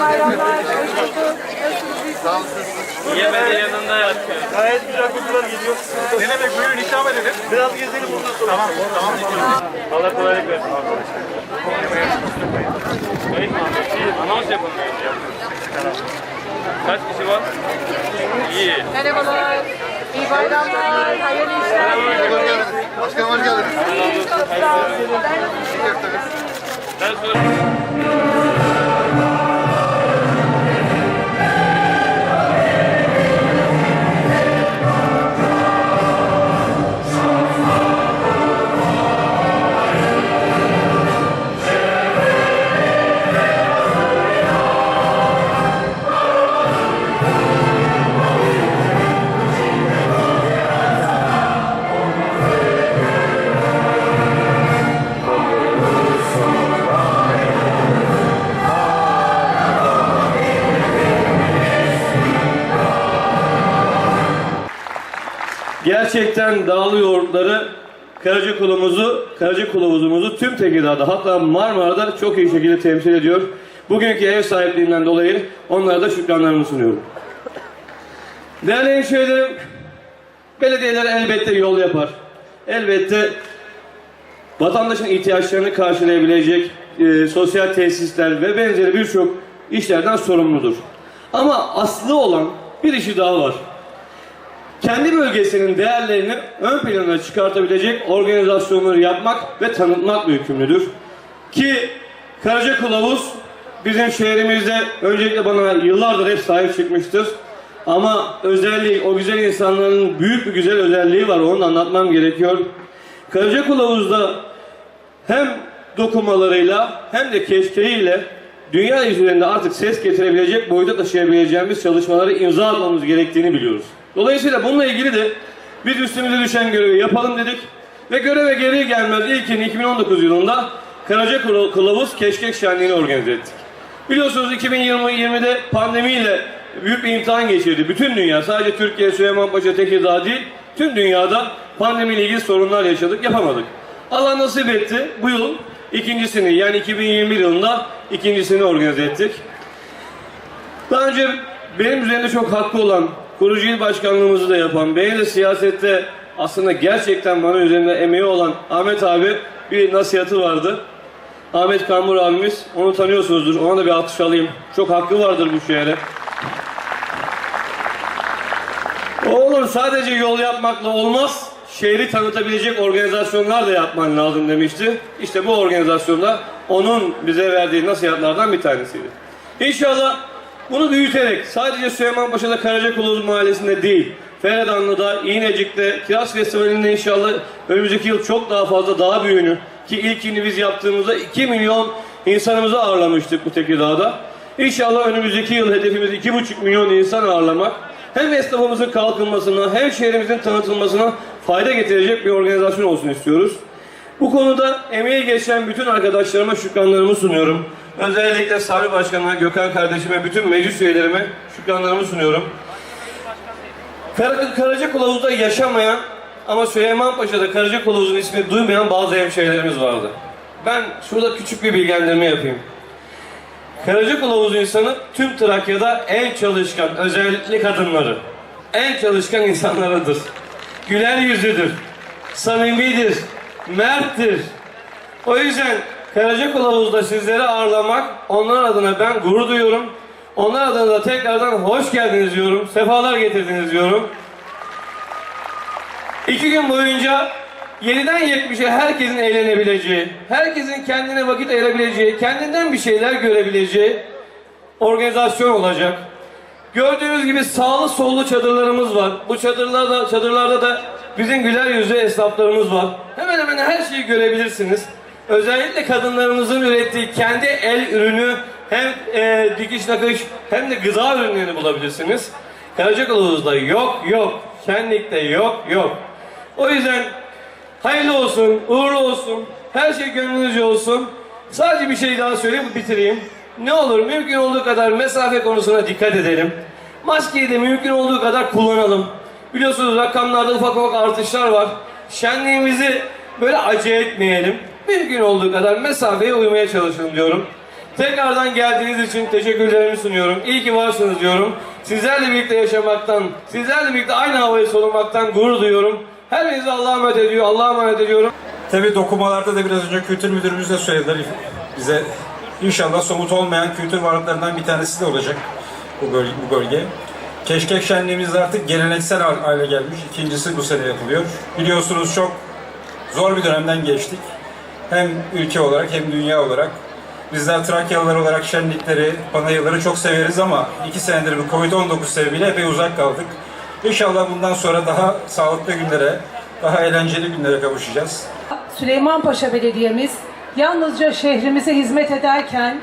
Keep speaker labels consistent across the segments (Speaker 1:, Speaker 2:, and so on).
Speaker 1: Bayramlar, hoş
Speaker 2: yanında yatıyor.
Speaker 3: Gayet güzel kokular geliyor. Ne demek buyurun ikram edelim. Biraz gezelim ondan sonra. Tamam tamam.
Speaker 2: Allah kolaylık versin. Kayıt mı? Anons yapın. Kaç kişi var? İyi.
Speaker 1: Merhabalar. İyi bayramlar, hayırlı işler.
Speaker 4: Başkanım hoş geldiniz.
Speaker 1: Çok sağ olun.
Speaker 2: Ben sonra...
Speaker 5: Gerçekten dağlı yoğurtları Karaca kulumuzu, Karaca kulumuzumuzu tüm Tekirdağ'da hatta Marmara'da çok iyi şekilde temsil ediyor. Bugünkü ev sahipliğinden dolayı onlara da şükranlarımı sunuyorum. Değerli hemşehrilerim, belediyeler elbette yol yapar. Elbette vatandaşın ihtiyaçlarını karşılayabilecek e, sosyal tesisler ve benzeri birçok işlerden sorumludur. Ama aslı olan bir işi daha var kendi bölgesinin değerlerini ön plana çıkartabilecek organizasyonları yapmak ve tanıtmak yükümlüdür. Ki Karaca Kılavuz bizim şehrimizde öncelikle bana yıllardır hep sahip çıkmıştır. Ama özelliği, o güzel insanların büyük bir güzel özelliği var. Onu anlatmam gerekiyor. Karaca Kılavuz'da hem dokumalarıyla hem de keşkeğiyle dünya üzerinde artık ses getirebilecek boyuta taşıyabileceğimiz çalışmaları imza atmamız gerektiğini biliyoruz. Dolayısıyla bununla ilgili de biz üstümüze düşen görevi yapalım dedik ve göreve geri gelmez ilkini 2019 yılında Karaca Kıla- Kılavuz Keşkek Şenliği'ni organize ettik. Biliyorsunuz 2020'de pandemiyle büyük bir imtihan geçirdi. Bütün dünya sadece Türkiye, Süleymanpaşa, Tekirdağ değil tüm dünyada pandemiyle ilgili sorunlar yaşadık yapamadık. Allah nasip etti bu yıl ikincisini yani 2021 yılında ikincisini organize ettik. Daha önce benim üzerinde çok hakkı olan, kurucu il başkanlığımızı da yapan, beni de siyasette aslında gerçekten bana üzerinde emeği olan Ahmet abi bir nasihatı vardı. Ahmet Kambur abimiz, onu tanıyorsunuzdur. Ona da bir alkış alayım. Çok hakkı vardır bu şehre. Oğlum sadece yol yapmakla olmaz. Şehri tanıtabilecek organizasyonlar da yapman lazım demişti. İşte bu organizasyonda onun bize verdiği nasihatlardan bir tanesiydi. İnşallah bunu büyüterek sadece Süleymanpaşa'da Karacakuluz Mahallesi'nde değil, Feredanlı'da, İğnecik'te, Kiraz Festivali'nde inşallah önümüzdeki yıl çok daha fazla daha büyüğünü ki ilkini biz yaptığımızda 2 milyon insanımızı ağırlamıştık bu Tekirdağ'da. İnşallah önümüzdeki yıl hedefimiz 2,5 milyon insan ağırlamak. Hem esnafımızın kalkınmasına hem şehrimizin tanıtılmasına fayda getirecek bir organizasyon olsun istiyoruz. Bu konuda emeği geçen bütün arkadaşlarıma şükranlarımı sunuyorum. Özellikle Sabri Başkan'a, Gökhan kardeşime, bütün meclis üyelerime şükranlarımı sunuyorum. Kar Karaca Kılavuz'da yaşamayan ama Süleymanpaşa'da Karaca Kılavuz'un ismini duymayan bazı hemşehrilerimiz vardı. Ben şurada küçük bir bilgilendirme yapayım. Karaca Kılavuz insanı tüm Trakya'da en çalışkan, özellikle kadınları, en çalışkan insanlarıdır. Güler yüzlüdür, samimidir, merttir. O yüzden Karaca Kılavuz'da sizleri ağırlamak, onlar adına ben gurur duyuyorum. Onlar adına da tekrardan hoş geldiniz diyorum, sefalar getirdiniz diyorum. İki gün boyunca 7'den 70'e herkesin eğlenebileceği, herkesin kendine vakit ayırabileceği, kendinden bir şeyler görebileceği organizasyon olacak. Gördüğünüz gibi sağlı sollu çadırlarımız var. Bu çadırlarda, çadırlarda da bizim güler yüzlü esnaflarımız var. Hemen hemen her şeyi görebilirsiniz. Özellikle kadınlarımızın ürettiği kendi el ürünü hem e, dikiş nakış hem de gıda ürünlerini bulabilirsiniz. Karacakalımızda yok yok, şenlikte yok yok. O yüzden hayırlı olsun, uğurlu olsun, her şey gönlünüzce olsun. Sadece bir şey daha söyleyeyim, bitireyim. Ne olur mümkün olduğu kadar mesafe konusuna dikkat edelim. Maskeyi de mümkün olduğu kadar kullanalım. Biliyorsunuz rakamlarda ufak ufak artışlar var. Şenliğimizi böyle acele etmeyelim. Mümkün olduğu kadar mesafeye uymaya çalışın diyorum. Tekrardan geldiğiniz için teşekkürlerimi sunuyorum. İyi ki varsınız diyorum. Sizlerle birlikte yaşamaktan, sizlerle birlikte aynı havayı solumaktan gurur duyuyorum. Hepinize Allah'a emanet ediyor, Allah'a emanet ediyorum.
Speaker 3: Tabii dokumalarda da biraz önce kültür müdürümüz de söylediler bize. İnşallah somut olmayan kültür varlıklarından bir tanesi de olacak bu bölge. Bu bölge. Keşkek şenliğimiz artık geleneksel hal- hale gelmiş. İkincisi bu sene yapılıyor. Biliyorsunuz çok zor bir dönemden geçtik. Hem ülke olarak hem dünya olarak. Bizler Trakyalılar olarak şenlikleri, panayırları çok severiz ama iki senedir bu Covid-19 sebebiyle epey uzak kaldık. İnşallah bundan sonra daha sağlıklı günlere, daha eğlenceli günlere kavuşacağız.
Speaker 4: Süleymanpaşa Belediye'miz yalnızca şehrimize hizmet ederken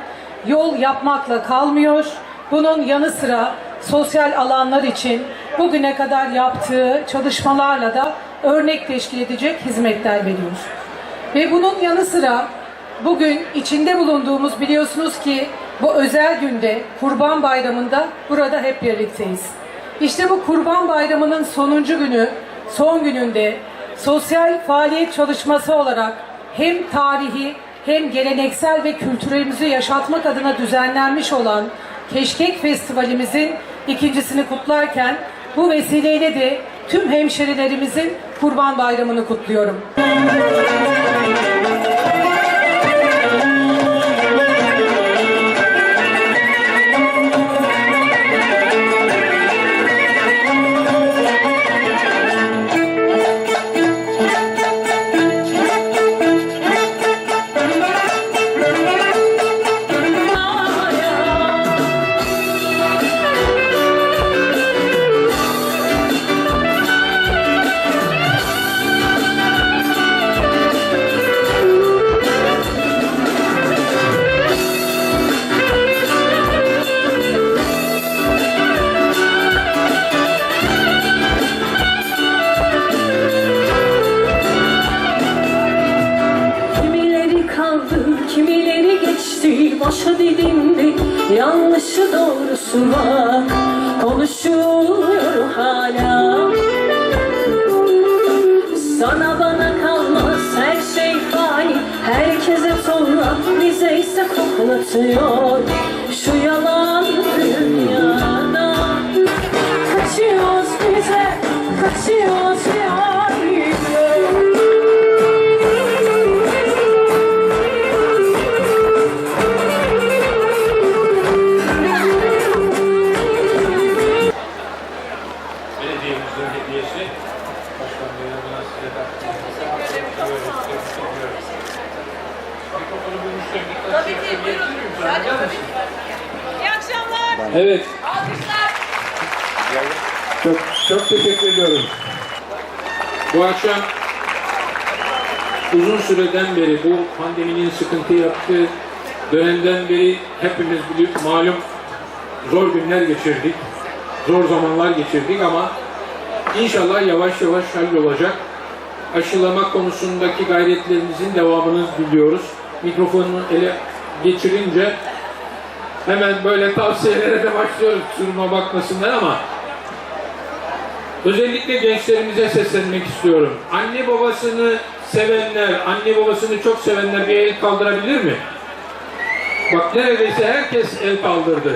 Speaker 4: yol yapmakla kalmıyor. Bunun yanı sıra sosyal alanlar için bugüne kadar yaptığı çalışmalarla da örnek teşkil edecek hizmetler veriyor. Ve bunun yanı sıra bugün içinde bulunduğumuz biliyorsunuz ki bu özel günde Kurban Bayramı'nda burada hep birlikteyiz. İşte bu Kurban Bayramı'nın sonuncu günü, son gününde sosyal faaliyet çalışması olarak hem tarihi hem geleneksel ve kültürelimizi yaşatmak adına düzenlenmiş olan Keşkek Festivalimizin ikincisini kutlarken bu vesileyle de tüm hemşerilerimizin Kurban Bayramı'nı kutluyorum.
Speaker 6: Survive.
Speaker 2: Belediyemizin hediyesi. Başkan Bey'e buna size Mikrofonu bir müşteri. Tabii ki buyurun.
Speaker 1: İyi akşamlar.
Speaker 7: Evet,
Speaker 1: Alkışlar.
Speaker 7: çok, çok teşekkür ediyorum. Bu akşam uzun süreden beri bu pandeminin sıkıntı yaptığı dönemden beri hepimiz biliyoruz, malum zor günler geçirdik. Zor zamanlar geçirdik ama inşallah yavaş yavaş hallolacak. Aşılama konusundaki gayretlerimizin devamını diliyoruz. Mikrofonu ele geçirince hemen böyle tavsiyelere de başlıyoruz kusuruma bakmasınlar ama özellikle gençlerimize seslenmek istiyorum. Anne babasını sevenler, anne babasını çok sevenler bir el kaldırabilir mi? Bak neredeyse herkes el kaldırdı.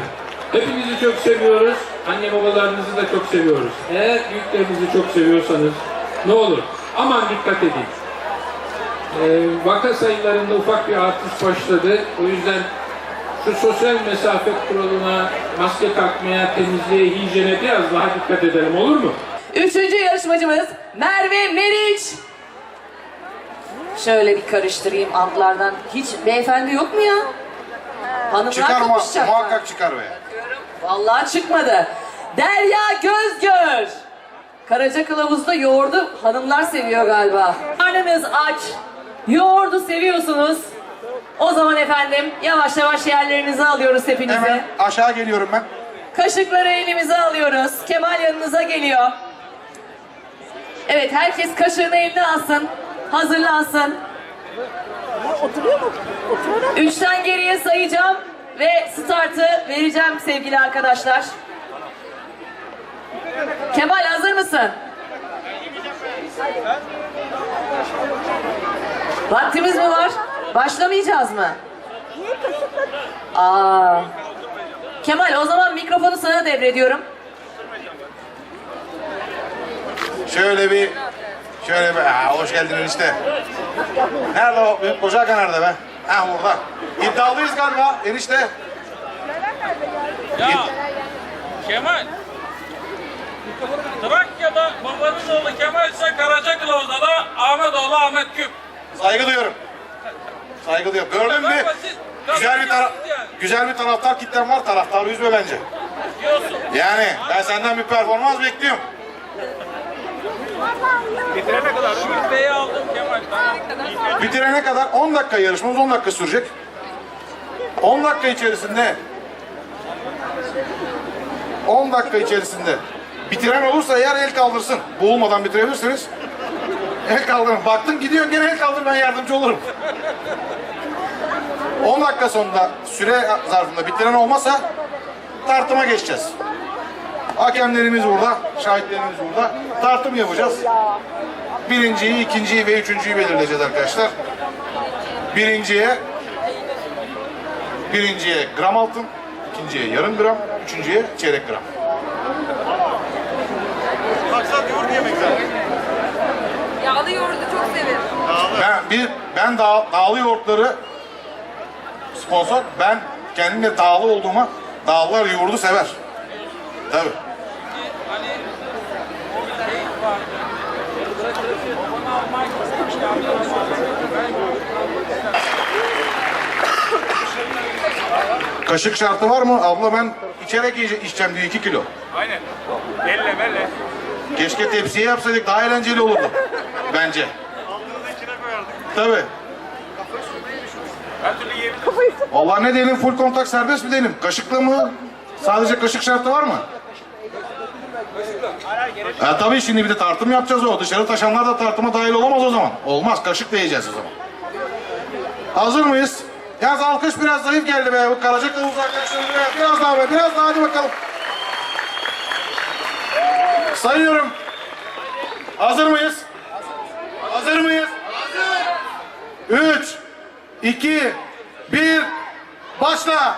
Speaker 7: Hepinizi çok seviyoruz. Anne babalarınızı da çok seviyoruz. Eğer büyüklerinizi çok seviyorsanız ne olur aman dikkat edin. Ee, vaka sayılarında ufak bir artış başladı. O yüzden şu sosyal mesafe kuralına, maske takmaya, temizliğe, hijyene biraz daha dikkat edelim olur mu?
Speaker 8: Üçüncü yarışmacımız Merve Meriç. Şöyle bir karıştırayım altlardan. Hiç beyefendi yok mu ya? Hanımlar
Speaker 9: Çıkar mu?
Speaker 8: kapışacaklar.
Speaker 9: Muhakkak çıkar be.
Speaker 8: Vallahi çıkmadı. Derya Gözgör. Karaca kılavuzda yoğurdu hanımlar seviyor galiba. Karnınız aç. Yoğurdu seviyorsunuz. O zaman efendim yavaş yavaş yerlerinizi alıyoruz hepinizi.
Speaker 9: Hemen aşağı geliyorum ben.
Speaker 8: Kaşıkları elimize alıyoruz. Kemal yanınıza geliyor. Evet herkes kaşığını eline alsın. Hazırlansın. Üçten geriye sayacağım ve startı vereceğim sevgili arkadaşlar. Kemal hazır mısın? Vaktimiz mi var? Başlamayacağız mı? Aa. Kemal o zaman mikrofonu sana devrediyorum.
Speaker 9: Şöyle bir, şöyle bir, Aa, hoş geldin enişte. Nerede o? Kocaka nerede be? Ha burada. İddialıyız galiba enişte.
Speaker 10: Ya Kemal. Trakya'da babanın oğlu Kemal ise Karakılı'da da Ahmetoğlu Ahmet Küp.
Speaker 9: Saygı duyuyorum. Saygı duyuyorum. Gördün mü?
Speaker 10: Basit.
Speaker 9: Güzel bir
Speaker 10: basit yani.
Speaker 9: güzel bir taraftar kitlen var. Taraftarı üzme bence.
Speaker 10: Diyorsun.
Speaker 9: Yani ben senden bir performans bekliyorum.
Speaker 10: Bitirene kadar Ümit aldım Kemal. Tamam.
Speaker 9: Bitirene kadar 10 dakika yarışmamız 10 dakika sürecek. 10 dakika içerisinde 10 dakika içerisinde bitiren olursa eğer el kaldırsın. Boğulmadan bitirebilirsiniz. El kaldırın. Baktın gidiyorsun gene el kaldır ben yardımcı olurum. 10 dakika sonunda süre zarfında bitiren olmasa tartıma geçeceğiz. Hakemlerimiz burada, şahitlerimiz burada. Tartım yapacağız. Birinciyi, ikinciyi ve üçüncüyü belirleyeceğiz arkadaşlar. Birinciye birinciye gram altın, ikinciye yarım gram, üçüncüye çeyrek gram. Maksat yoğurt yemek zaten.
Speaker 1: Yağlı yoğurdu çok severim.
Speaker 9: Ben bir ben dağ, dağlı yoğurtları sponsor. Ben kendim de dağlı olduğuma dağlılar yoğurdu sever. Tabii.
Speaker 10: Hani o şey vardı.
Speaker 9: Kaşık şartı var mı? Abla ben içerek içeceğim diyor 2 kilo.
Speaker 10: Aynen. Elle belle.
Speaker 9: Keşke tepsiye yapsaydık daha eğlenceli olurdu. Bence. Tabii.
Speaker 10: Her türlü yiyebilirsin.
Speaker 9: Vallahi ne diyelim full kontak serbest mi diyelim? Kaşıkla mı? Sadece kaşık şartı var mı? Ha, tabii şimdi bir de tartım yapacağız o. Dışarı taşanlar da tartıma dahil olamaz o zaman. Olmaz. Kaşıkla yiyeceğiz o zaman. Hazır mıyız? Yalnız alkış biraz zayıf geldi be. Bu Karacak arkadaşlarım. Biraz, biraz daha be. Biraz daha hadi bakalım. Sayıyorum. Hazır mıyız? Hazır mıyız? Hazır. Üç, iki, bir, başla.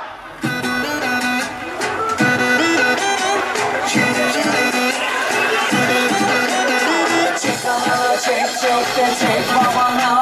Speaker 6: make the tape
Speaker 9: while I'm out.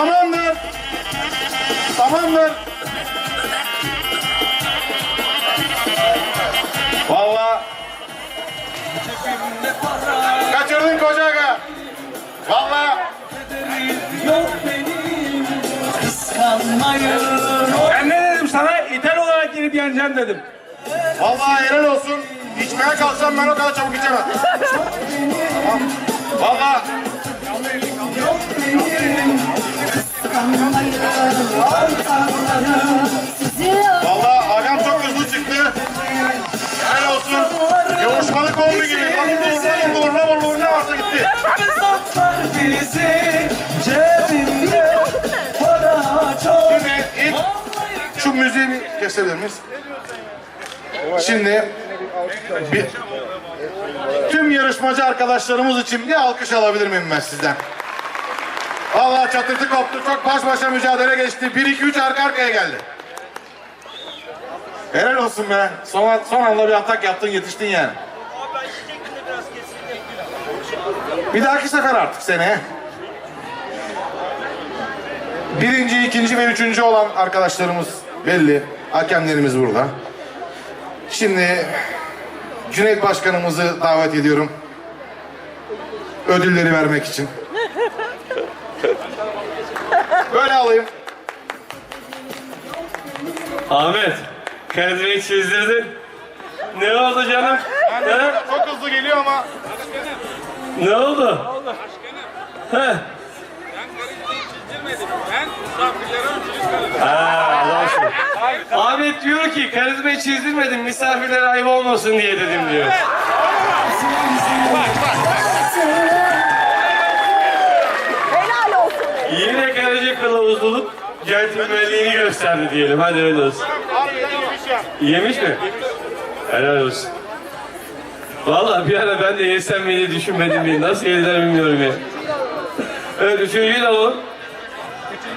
Speaker 9: Tamamdır.
Speaker 6: Tamamdır. Valla. Kaçırdın koca aga.
Speaker 9: Valla. Ben ne dedim sana? İtal olarak
Speaker 3: gelip yeneceğim dedim.
Speaker 9: Valla helal olsun. İçmeye kalksam ben o kadar çabuk içemem. Valla. Yok benim Vallahi agam çok hızlı çıktı. Helal olsun. Yavuşmalık oldu gibi. Bakın doğru, doğru, doğru, şu müziği kesebilir miyiz? Şimdi bir, tüm yarışmacı arkadaşlarımız için bir alkış alabilir miyim ben sizden? Vallahi çatırtı koptu. Çok baş başa mücadele geçti. 1 2 3 arka arkaya geldi. Helal olsun be. Son, son anda bir atak yaptın, yetiştin yani. Bir dahaki sefer artık seneye. Birinci, ikinci ve üçüncü olan arkadaşlarımız belli. Hakemlerimiz burada. Şimdi Cüneyt Başkanımızı davet ediyorum. Ödülleri vermek için. Böyle alayım.
Speaker 5: Ahmet, karizmayı çizdirdin. Ne oldu canım? He?
Speaker 9: Çok hızlı geliyor ama
Speaker 5: Ne oldu? He.
Speaker 10: Ben misafirlere öncülük veririm.
Speaker 5: Ha. Ahmet diyor ki karizmayı çizdirmedim misafirlere ayıp olmasın diye dedim diyor. Yine Karaca kılavuzluluk centilmenliğini gösterdi diyelim. Hadi öyle olsun. Yemiş mi? Helal olsun. Vallahi bir ara ben de yesem diye düşünmedim mi? Nasıl yediler bilmiyorum ya. Evet üçüncüyü de alalım.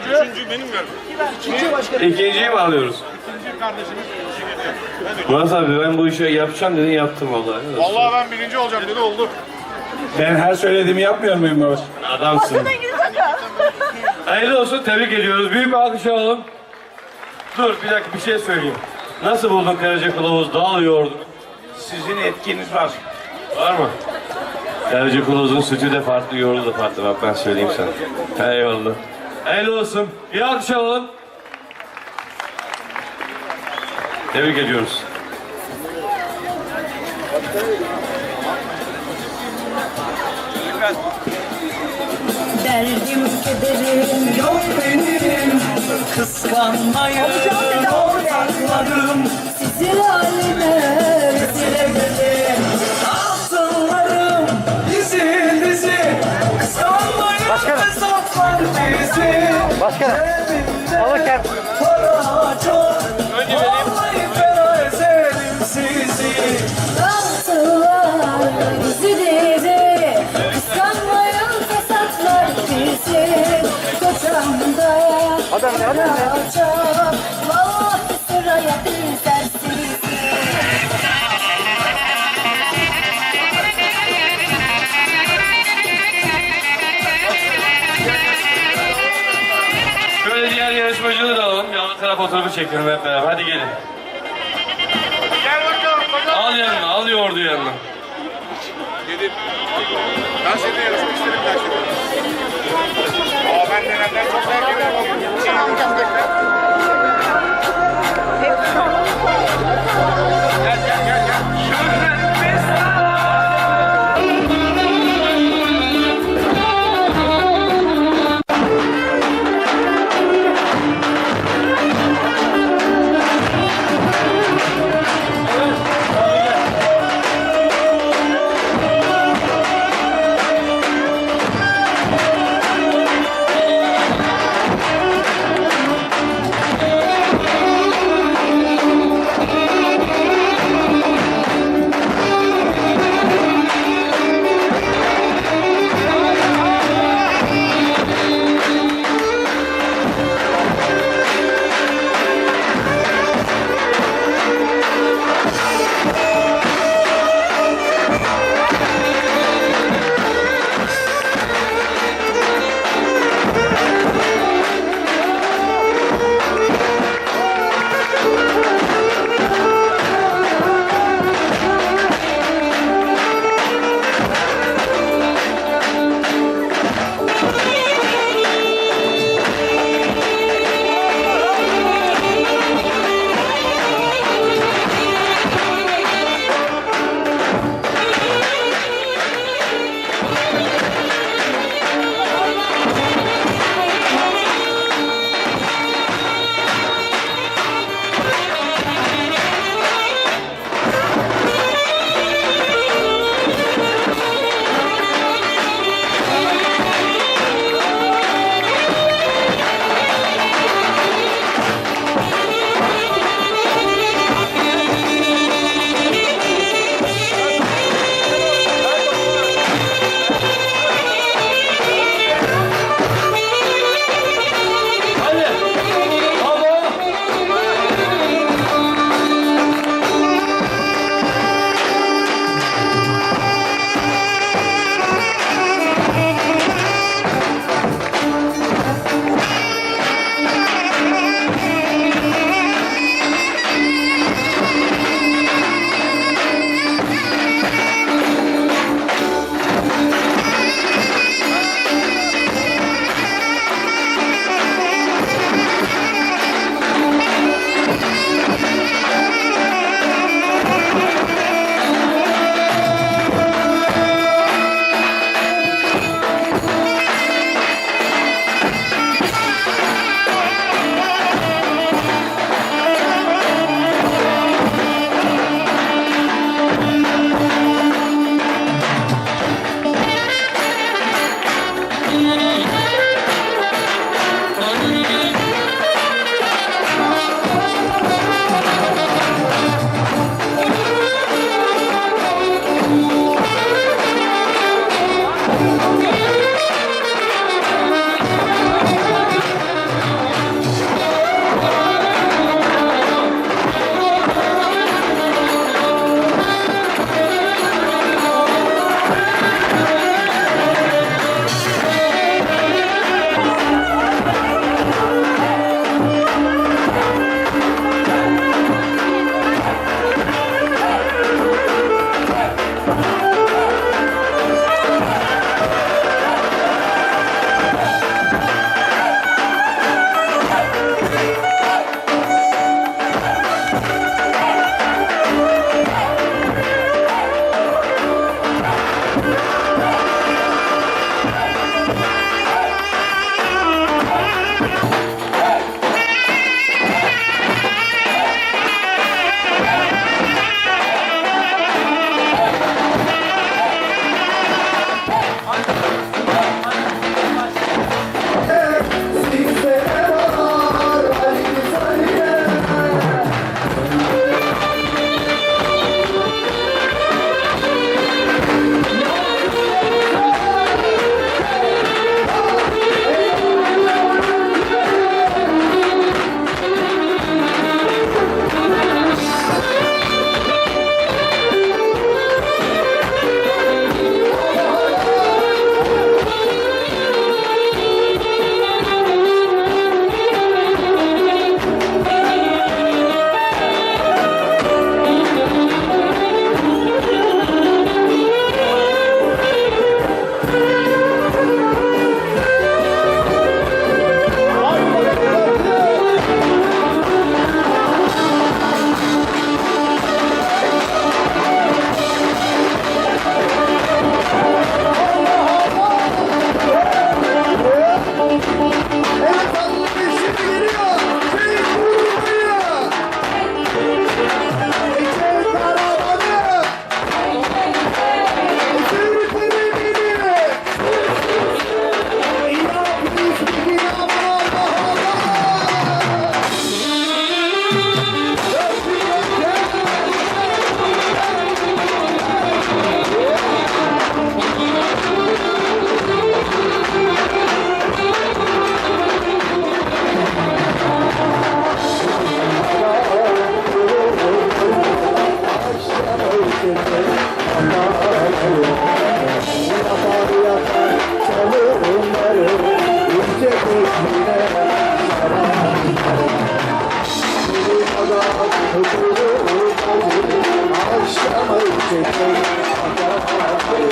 Speaker 9: üçüncü benim galiba.
Speaker 5: İkinciyi mi alıyoruz?
Speaker 9: İkinci kardeşimiz
Speaker 5: Murat abi ben bu işi yapacağım dedin yaptım vallahi.
Speaker 9: Vallahi ben birinci olacağım dedi oldu.
Speaker 3: Ben her söylediğimi yapmıyor muyum Mehmet?
Speaker 5: Adamsın. Hayırlı olsun tebrik ediyoruz. Büyük bir alkış alalım. Dur bir dakika bir şey söyleyeyim. Nasıl buldun Karaca Kılavuz dağıl yoğurdu?
Speaker 3: Sizin etkiniz var.
Speaker 5: Var mı? Karaca Kılavuz'un sütü de farklı, yoğurdu da farklı. Bak ben söyleyeyim sana. Eyvallah. Hayırlı olsun. Bir alkış alalım. Tebrik ediyoruz.
Speaker 6: Derdim kederim yok benim. Kıskanmayın ortaklarım. Sizi halime edelim Altınlarım dizi dizi. Kıskanmayın fesatlar bizi. Başkanım. Alırken Çok Vallahi
Speaker 11: sıraya bizler sizi
Speaker 5: Şöyle diğer yarışmacıları da alalım. Yanlı taraf oturumu çekelim hep beraber. Hadi gelin.
Speaker 9: Gel bakalım. bakalım.
Speaker 5: Al yanına, al yoğurdu yanına.
Speaker 9: Dedim. Ben seninle yarışmak isterim ben benden çok daha geliyorum. Sen amcam